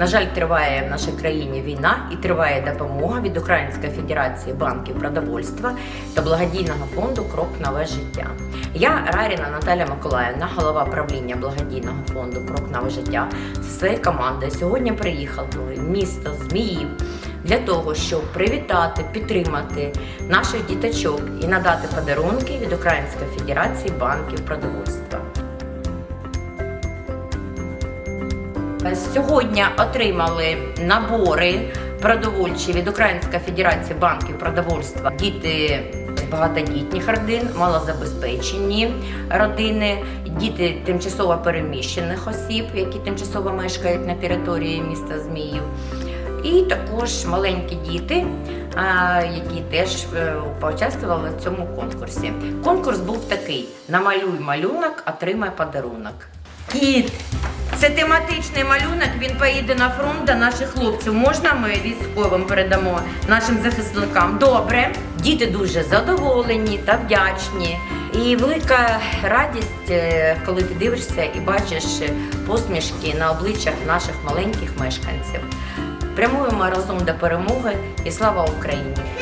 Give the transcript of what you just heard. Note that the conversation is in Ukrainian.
На жаль, триває в нашій країні війна і триває допомога від Української Федерації банків продовольства та благодійного фонду Крок нове життя. Я Раріна Наталя Миколаївна, голова правління благодійного фонду Крок нове життя зі своєю командою сьогодні приїхали в місто Зміїв для того, щоб привітати, підтримати наших діточок і надати подарунки від Української Федерації банків продовольства. Сьогодні отримали набори продовольчі від Української Федерації банків продовольства. Діти з багатодітних родин, малозабезпечені родини, діти тимчасово переміщених осіб, які тимчасово мешкають на території міста Зміїв. І також маленькі діти, які теж е, поучаствували в цьому конкурсі. Конкурс був такий: намалюй малюнок, отримай подарунок. Кіт, це тематичний малюнок. Він поїде на фронт до наших хлопців. Можна ми військовим передамо нашим захисникам? Добре. Діти дуже задоволені та вдячні. І велика радість, е, коли ти дивишся і бачиш посмішки на обличчях наших маленьких мешканців. Прямуємо разом до перемоги і слава Україні!